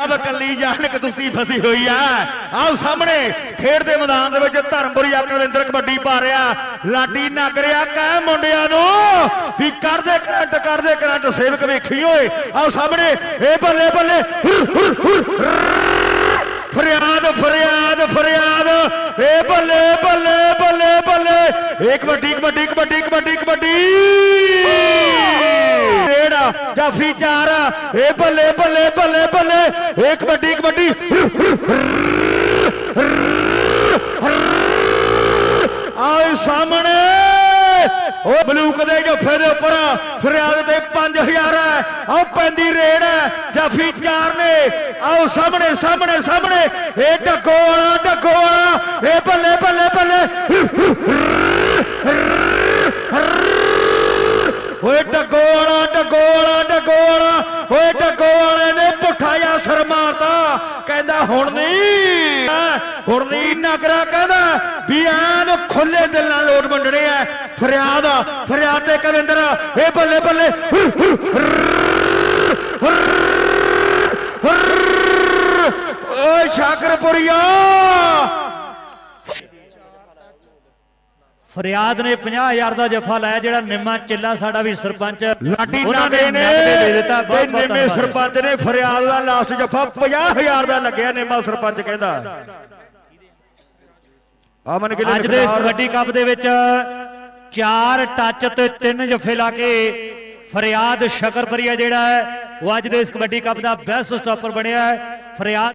ਕੀ ਜਾਣ ਕਿ ਤੁਸੀਂ ਫਸੀ ਹੋਈ ਆ ਆਓ ਸਾਹਮਣੇ ਖੇਡ ਦੇ ਮੈਦਾਨ ਦੇ ਵਿੱਚ ਧਰਮਪੁਰੀ ਆਕੜ ਦੇ ਅੰਦਰ ਕਬੱਡੀ ਪਾ ਰਿਹਾ ਲਾਡੀ ਨੱਗ ਰਿਹਾ ਕਹਿ ਮੁੰਡਿਆਂ ਨੂੰ ਵੀ ਕਰਦੇ ਕਰੰਟ ਕਰਦੇ ਕਰੰਟ ਸੇਵਕ ਵੇਖੀ ਓਏ ਆਓ ਸਾਹਮਣੇ ਇਹ ਬੱਲੇ ਬੱਲੇ ਫਰਿਆਦ ਫਰਿਆਦ ਫਰਿਆਦ ਇਹ ਬੱਲੇ ਬੱਲੇ ਬੱਲੇ ਬੱਲੇ ਇਹ ਕਬੱਡੀ ਕਬੱਡੀ ਕਬੱਡੀ ਕਬੱਡੀ ਕਬੱਡੀ ਰੇੜਾ ਜਾਫੀ ਚਾਰ ਏ ਬੱਲੇ ਬੱਲੇ ਬੱਲੇ ਬੱਲੇ ਏ ਕਬੱਡੀ ਕਬੱਡੀ ਆਏ ਸਾਹਮਣੇ ਉਹ ਬਲੂਕ ਦੇ ਜੱਫੇ ਦੇ ਉੱਪਰ ਫਰਿਆਦ ਦੇ 5000 ਹੈ ਆਹ ਪੈਂਦੀ ਰੇਡ ਹੈ ਜਾਫੀ ਚਾਰ ਨੇ ਆਓ ਸਾਹਮਣੇ ਸਾਹਮਣੇ ਸਾਹਮਣੇ ਇਹ ਡੱਗੋ ਵਾਲਾ ਡੱਗੋ ਵਾਲਾ ਇਹ ਬੱਲੇ ਬੱਲੇ ਬੱਲੇ ਕਹਿੰਦਾ ਹੁਣ ਨਹੀਂ। ਹੈਂ, ਹੁਣ ਨਹੀਂ। ਨਗਰਾ ਕਹਿੰਦਾ ਵੀ ਐਨ ਖੁੱਲੇ ਦਿਲ ਨਾਲ ਲੋਟ ਵੰਡਣੇ ਆ। ਫਰਿਆਦ ਆ, ਫਰਿਆਦ ਤੇ ਕਵਿੰਦਰ ਇਹ ਬੱਲੇ ਬੱਲੇ ਹੁਰ, ਹੁਰ, ਹੁਰ, ਓਏ ਸ਼ਾਕਰਪੁਰੀਆ! ਫਰਿਆਦ ਨੇ 50000 ਦਾ ਜਫਾ ਲਾਇਆ ਜਿਹੜਾ ਨਿੰਮਾ ਚਿੱਲਾ ਸਾਡਾ ਵੀ ਸਰਪੰਚ ਲਾਡੀ ਨਾਗੇ ਨੇ ਦੇ ਦਿੱਤਾ ਬਹੁਤ ਬਹੁਤ ਨਿੰਮੇ। ਸਰਪੰਚ ਨੇ ਫਰਿਆਦ ਦਾ ਲਾਸਟ ਜੱਫਾ 50000 ਦਾ ਲੱਗਿਆ ਨਿੰਮਾ ਸਰਪੰਚ ਕਹਿੰਦਾ ਆਮਨ ਗਿੱਲ ਅੱਜ ਦੇ ਇਸ ਕਬੱਡੀ ਕੱਪ ਦੇ ਵਿੱਚ ਚਾਰ ਟੱਚ ਤੇ ਤਿੰਨ ਜਫੇ ਲਾ ਕੇ ਫਰਿਆਦ ਸ਼ਕਰਪਰੀਆ ਜਿਹੜਾ ਹੈ ਉਹ ਅੱਜ ਦੇ ਇਸ ਕਬੱਡੀ ਕੱਪ ਦਾ ਬੈਸਟ ਸਟਾਪਰ ਬਣਿਆ ਹੈ ਫਰਿਆਦ